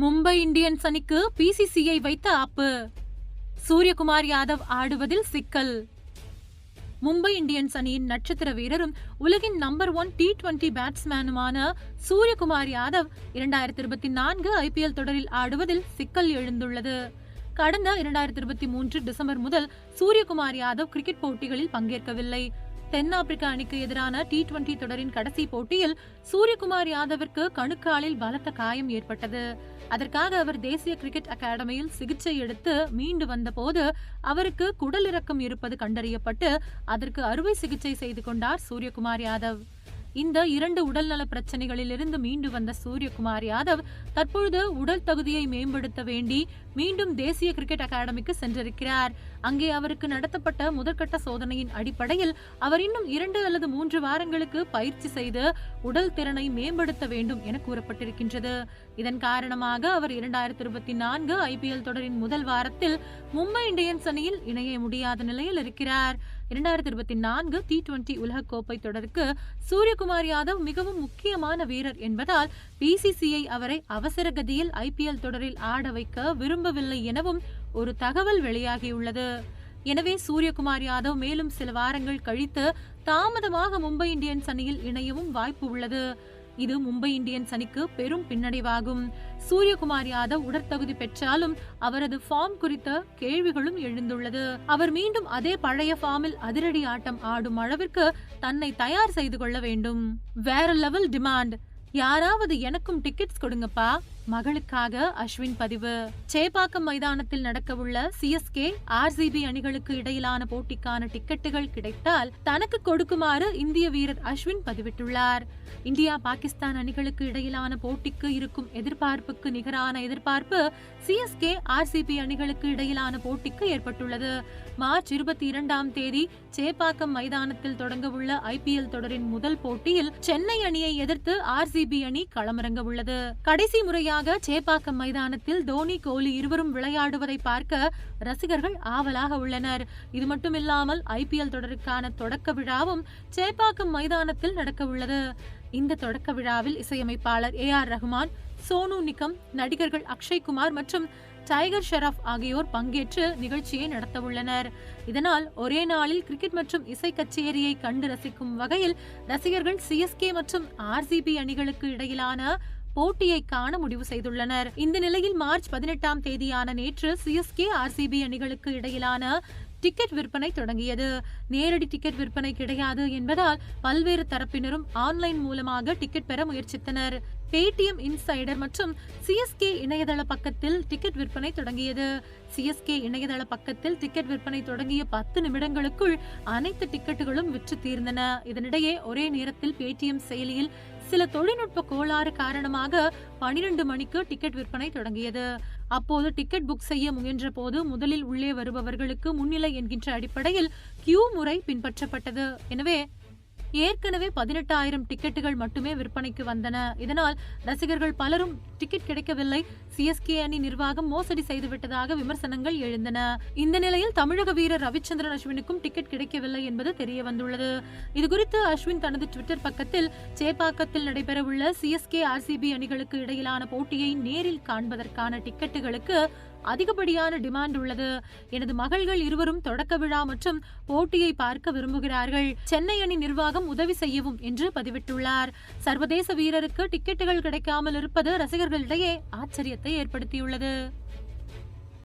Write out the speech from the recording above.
Mumbai Indians அணிக்கு BCCI வைத்த ஆப்பு. சூரியகுமார் யாதவ் ஆடுவதில் சிக்கல். மும்பை இந்தியன்ஸ் அணியின் நட்சத்திர வீரரும் உலகின் நம்பர் ஒன் டி டுவெண்டி பேட்ஸ்மேனுமான சூரியகுமார் யாதவ் இரண்டாயிரத்தி இருபத்தி நான்கு ஐபிஎல் தொடரில் ஆடுவதில் சிக்கல் எழுந்துள்ளது. கடந்த இரண்டாயிரத்தி இருபத்தி மூன்று டிசம்பர் முதல் சூரியகுமார் யாதவ் கிரிக்கெட் போட்டிகளில் பங்கேற்கவில்லை. தென்னாப்பிரிக்க அணிக்கு எதிரான டி டுவெண்டி தொடரின் கடைசி போட்டியில் சூரியகுமார் யாதவிற்கு கணுக்காலில் பலத்த காயம் ஏற்பட்டது. அதற்காக அவர் தேசிய கிரிக்கெட் அகாடமியில் சிகிச்சை எடுத்து மீண்டு வந்தபோது அவருக்கு குடலிறக்கம் இருப்பது கண்டறியப்பட்டு அதற்கு அறுவை சிகிச்சை செய்து கொண்டார் சூரியகுமார் யாதவ். இந்த இரண்டு உடல்நல பிரச்சனைகளிலிருந்து மீண்டு வந்த சூரியகுமார் யாதவ் தற்பொழுது உடல் தகுதியை மேம்படுத்த வேண்டி மீண்டும் தேசிய கிரிக்கெட் அகாடமிக்கு சென்றிருக்கிறார். அங்கே அவருக்கு நடத்தப்பட்ட முதற்கட்ட சோதனையின் அடிப்படையில் அவர் இன்னும் இரண்டு அல்லது மூன்று வாரங்களுக்கு பயிற்சி செய்து உடல் திறனை மேம்படுத்த வேண்டும் என கூறப்பட்டிருக்கின்றது. இதன் காரணமாக அவர் இரண்டாயிரத்தி இருபத்தி நான்கு ஐபிஎல் தொடரின் முதல் வாரத்தில் மும்பை இந்தியன்ஸ் அணியில் இணைய முடியாத நிலையில் இருக்கிறார். இரண்டாயிரத்தி இருபத்தி நான்கு டி டுவெண்டி உலகக்கோப்பை தொடருக்கு சூரியகுமார் யாதவ் மிகவும் முக்கியமான வீரர் என்பதால் பிசிசிஐ அவரை அவசர கதியில் ஐபிஎல் தொடரில் ஆட வைக்க விரும்பவில்லை எனவும் ஒரு தகவல் வெளியாகியுள்ளது. எனவே சூரியகுமார் யாதவ் மேலும் சில வாரங்கள் கழித்து தாமதமாக மும்பை இந்தியன்ஸ் அணியில் இணையவும் வாய்ப்பு உள்ளது. இது மும்பை இந்தியன்ஸ் அணிக்கு பெரும் பின்னடைவாகும். சூரியகுமார் யாதவ் உடற்தகுதி பெற்றாலும் அவரது ஃபார்ம் குறித்த கேள்விகளும் எழுந்துள்ளது. அவர் மீண்டும் அதே பழைய ஃபார்மில் அதிரடி ஆட்டம் ஆடும் அளவிற்கு தன்னை தயார் செய்து கொள்ள வேண்டும். வேற லெவல் டிமாண்ட் யாராவது எனக்கும் டிக்கெட்ஸ் கொடுங்கப்பா. மகளுக்காக அஸ்வின் பதிவு. சேப்பாக்கம் மைதானத்தில் நடக்கவுள்ள சிஎஸ்கே ஆர்சிபி அணிகளுக்கு இடையிலான போட்டிக்கான டிக்கெட்டுகள் கிடைத்தால் தனக்கு கொடுக்குமாறு இந்திய வீரர் அஸ்வின் பதிவிட்டுள்ளார். இந்தியா பாகிஸ்தான் அணிகளுக்கு இடையிலான போட்டிக்கு இருக்கும் எதிர்பார்ப்புக்கு நிகரான எதிர்பார்ப்பு சிஎஸ்கே ஆர்சிபி அணிகளுக்கு இடையிலான போட்டிக்கு ஏற்பட்டுள்ளது. மார்ச் இருபத்தி இரண்டாம் தேதி சேப்பாக்கம் மைதானத்தில் தொடங்கவுள்ள ஐபிஎல் தொடரின் முதல் போட்டியில் சென்னை அணியை எதிர்த்து ஆர்சிபி அணி களமிறங்க உள்ளது கடைசி முறையாக சேப்பாக்கம் மைதானத்தில் தோனி கோலி இருவரும் விளையாடுவதை பார்க்க ரசிகர்கள் ஆவலாக உள்ளனர். இது மட்டுமில்லாமல் ஐபிஎல் தொடருக்கான தொடக்க விழாவும் சேப்பாக்கம் மைதானத்தில் நடக்க உள்ளது இந்த தொடக்க விழாவில் இசையமைப்பாளர் ஏ ஆர் ரஹ்மான் சோனு நிகம் நடிகர்கள் அக்ஷய்குமார் மற்றும் டைகர் ஷெராப் ஆகியோர் பங்கேற்று நிகழ்ச்சியை நடத்தவுள்ளனர். இதனால் ஒரே நாளில் கிரிக்கெட் மற்றும் இசை கச்சேரியை கண்டு ரசிக்கும் வகையில் ரசிகர்கள் சிஎஸ்கே மற்றும் ஆர்சிபி அணிகளுக்கு இடையிலான போட்டியை காண முடிவு செய்துள்ளனர். இந்த நிலையில் மார்ச் பதினெட்டாம் தேதியான நேற்று சிஎஸ்கே ஆர்சிபி அணிகளுக்கு இடையிலான டிக்கெட் விற்பனை தொடங்கியது. நேரடி டிக்கெட் விற்பனை கிடையாது என்பதால் பல்வேறு தரப்பினரும் ஆன்லைன் மூலமாக டிக்கெட் பெற முயற்சித்தனர். பேடிஎம் இன்சைடர் மற்றும் சிஎஸ்கே இணையதள பக்கத்தில் டிக்கெட் விற்பனை தொடங்கியது. சிஎஸ்கே இணையதள பக்கத்தில் டிக்கெட் விற்பனை தொடங்கிய பத்து நிமிடங்களுக்குள் அனைத்து டிக்கெட்டுகளும் விற்று தீர்ந்தன. இதனிடையே ஒரே நேரத்தில் பேடிஎம் செயலியில் சில தொழில்நுட்ப கோளாறு காரணமாக பனிரெண்டு மணிக்கு டிக்கெட் விற்பனை தொடங்கியது. அப்போது டிக்கெட் புக் செய்ய முயன்ற போது முதலில் உள்ளே வருபவர்களுக்கு முன்னிலை என்கின்ற அடிப்படையில் கியூ முறை பின்பற்றப்பட்டது. எனவே ஏற்கனவே பதினெட்டாயிரம் டிக்கெட்டுகள் மட்டுமே விற்பனைக்கு வந்தன. இதனால் ரசிகர்கள் பலரும் டிக்கெட் கிடைக்கவில்லை. சிஎஸ்கே அணி நிர்வாகம் மோசடி செய்துவிட்டதாக விமர்சனங்கள் எழுந்தன. இந்த நிலையில் தமிழக வீரர் ரவிச்சந்திரன் அஸ்வினுக்கும் டிக்கெட் கிடைக்கவில்லை என்பது தெரிய வந்துள்ளது இதுகுறித்து அஸ்வின் தனது ட்விட்டர் பக்கத்தில் சேப்பாக்கத்தில் நடைபெறவுள்ள சிஎஸ்கே ஆர்சிபி அணிகளுக்கு இடையிலான போட்டியை நேரில் காண்பதற்கான டிக்கெட்டுகளுக்கு அதிகப்படியான டிமாண்ட் உள்ளது. எனது மகள்கள் இருவரும் தொடக்க விழா மற்றும் போட்டியை பார்க்க விரும்புகிறார்கள். சென்னை அணி நிர்வாகம் உதவி செய்யவும் என்று பதிவிட்டுள்ளார். சர்வதேச வீரருக்கு டிக்கெட்டுகள் கிடைக்காமல் இருப்பது ரசிகர்களிடையே ஆச்சரியத்தை ஏற்படுத்தியுள்ளது.